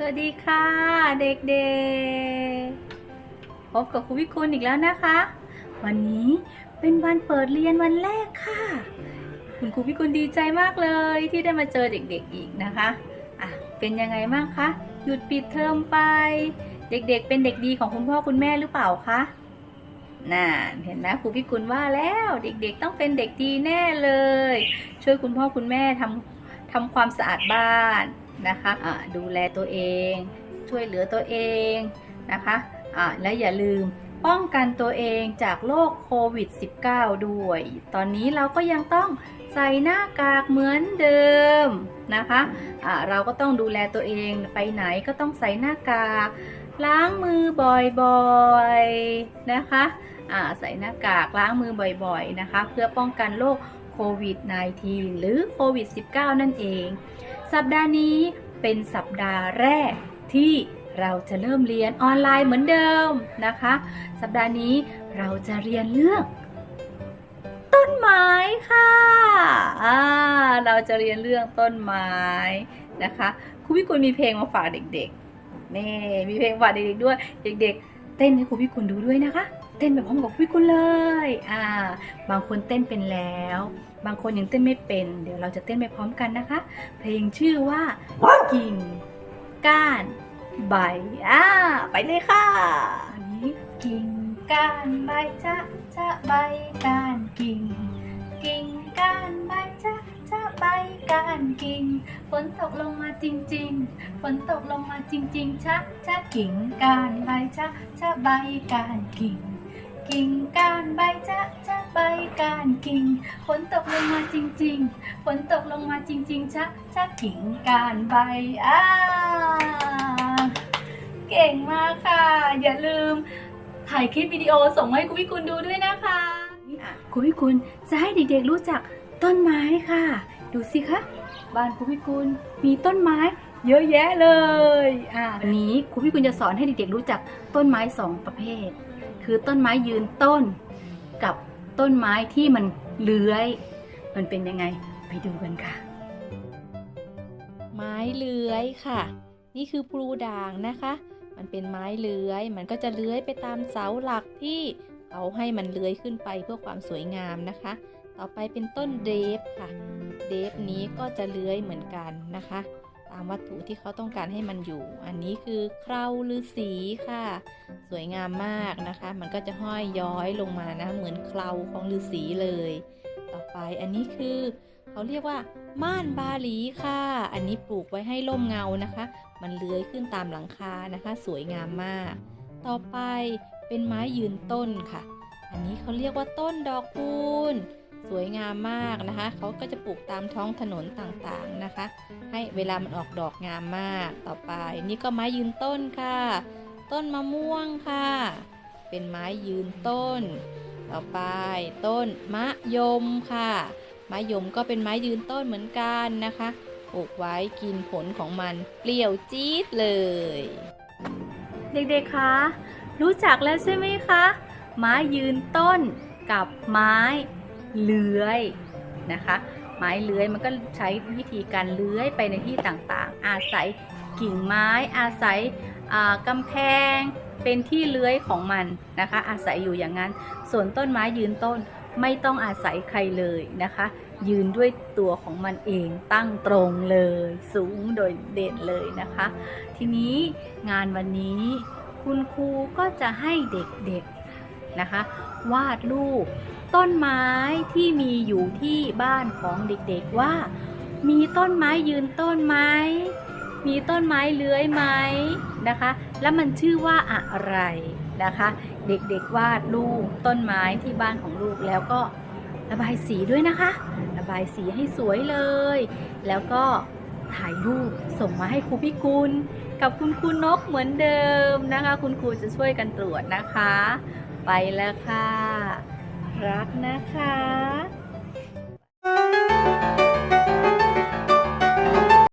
สวัสดีค่ะ เด็กๆ พบกับครูวิคุณอีกแล้วนะคะ วันนี้เป็นวันเปิดเรียนวันแรกค่ะ คุณครูวิคุณดีใจมากเลยที่ได้มาเจอเด็กๆอีกนะคะอะเป็นยังไงบ้างคะหยุดปิดเทอมไป เด็กๆ เป็นเด็กดีของคุณพ่อคุณแม่หรือเปล่าคะน่าเห็นไหมครูพิกุลว่าแล้วเด็กๆ ต้องเป็นเด็กดีแน่เลย ช่วยคุณพ่อคุณแม่ทำทำความสะอาดบ้าน นะคะะดูแลตัวเอง ช่วยเหลือตัวเองนะคะะและอย่าลืมป้องกันตัวเองจากโรคโควิด -19 ด้วย ตอนนี้เราก็ยังต้องใส่หน้ากากเหมือนเดิมนะคะะเราก็ต้องดูแลตัวเองไปไหนก็ต้องใส่หน้ากาก ล้างมือบ่อยๆนะคะะใส่หน้ากากล้างมือบ่อยๆนะคะ เพื่อป้องกันโรค ควิด -19 หรือโควิด -19 นั่นเอง สัปดาห์นี้เป็นสัปดาห์แรกที่เราจะเริ่มเรียนออนไลน์เหมือนเดิมนะคะ สัปดาห์นี้เราจะเรียนเรื่องต้นไม้ค่ะอ่าเราจะเรียนเรื่องต้นไม้นะคะครูพิกุลมีเพลงมาฝากเด็กๆนี่มีเพลงฝากเด็กๆด้วย เด็ก ๆ เต้นให้ครูพิกุลดูด้วยนะคะ เต้นแบบพร้อมกับครูพิกุเลย อ่า บางคนเต้นเป็นแล้ว บางคนยังเต้นไม่เป็น เดี๋ยวเราจะเต้นไปพร้อมกันนะคะ เพลงชื่อว่ากิ่งก้าน ใบ อ่า ไปเลยค่ะนนี้กิ่งก้านใบจะจะใบก้านกิ่ง กิ่งก้านใบจะจะใบก้านกิ่ง ฝนตกลงมาจริง ๆ ฝนตกลงมาจริง ๆชะชะกิ่งก้านใบชะชะใบก้านกิ่ง กิ่งก้านใบจะจะใบก้านกิ่งฝนตกลงมาจริง ๆ ฝนตกลงมาจริงๆชะชะกิ่งก้านใบอ่าเก่งมากค่ะ อย่าลืมถ่ายคลิปวิดีโอส่งมาให้คุณพี่กุลดูด้วยนะคะอะคุณพี่กุลจะให้เด็กๆรู้จักต้นไม้ค่ะ ดูสิคะบ้านคุณพี่กุลมีต้นไม้เยอะแยะเลย อะวันนี้คุณพี่กุลจะสอนให้เด็กๆรู้จักต้นไม้สองประเภท คือต้นไม้ยืนต้น กับต้นไม้ที่มันเลื้อย มันเป็นยังไงไปดูกันค่ะ ไม้เลื้อยค่ะ นี่คือพลูด่างนะคะ มันเป็นไม้เลื้อย มันก็จะเลื้อยไปตามเสาหลักที่เขาให้มันเลื้อยขึ้นไปเพื่อความสวยงามนะคะ ต่อไปเป็นต้นเดฟค่ะ เดฟนี้ก็จะเลื้อยเหมือนกันนะคะ ตามวัตถุที่เขาต้องการให้มันอยู่ อันนี้คือเคราฤาษีค่ะ สวยงามมากนะคะ มันก็จะห้อยย้อยลงมานะ เหมือนเคราของฤาษีเลย ต่อไปอันนี้คือเขาเรียกว่าม่านบาหลีค่ะ อันนี้ปลูกไว้ให้ร่มเงานะคะ มันเลื้อยขึ้นตามหลังคานะคะ สวยงามมาก ต่อไปเป็นไม้ยืนต้นค่ะ อันนี้เขาเรียกว่าต้นดอกคูณ สวยงามมากนะคะเขาก็จะปลูกตามท้องถนนต่างๆนะคะ ให้เวลามันออกดอกงามมากต่อไป นี่ก็ไม้ยืนต้นค่ะ ต้นมะม่วงค่ะ เป็นไม้ยืนต้น ต่อไปต้นมะยมค่ะมะยมก็เป็นไม้ยืนต้นเหมือนกันนะคะปลูกไว้กินผลของมันเปรี้ยวจี๊ดเลย เด็กๆ คะ รู้จักแล้วใช่ไหมคะ ไม้ยืนต้นกับไม้ เลื้อยนะคะ ไม้เลื้อยมันก็ใช้วิธีการเลื้อยไปในที่ต่างๆ อาศัยกิ่งไม้ อาศัยอ่ากำแพง เป็นที่เลื้อยของมันนะคะ อาศัยอยู่อย่างนั้น ส่วนต้นไม้ยืนต้นไม่ต้องอาศัยใครเลยนะคะ ยืนด้วยตัวของมันเองตั้งตรงเลย สูงโดยเด่นเลยนะคะ ทีนี้งานวันนี้คุณครูก็จะให้เด็กๆนะคะ วาดรูป ต้นไม้ที่มีอยู่ที่บ้านของเด็กๆว่า มีต้นไม้ยืนต้นไหมมีต้นไม้เลื้อยไหมนะคะ แล้วมันชื่อว่าอะไรนะคะ เด็กๆวาดรูปต้นไม้ที่บ้านของลูกแล้วก็ระบายสีด้วยนะคะ ระบายสีให้สวยเลย แล้วก็ถ่ายรูปส่งมาให้ครูพิกุลกับคุณครูนกเหมือนเดิมนะคะ คุณครูจะช่วยกันตรวจนะคะ ไปแล้วค่ะ รักนะคะ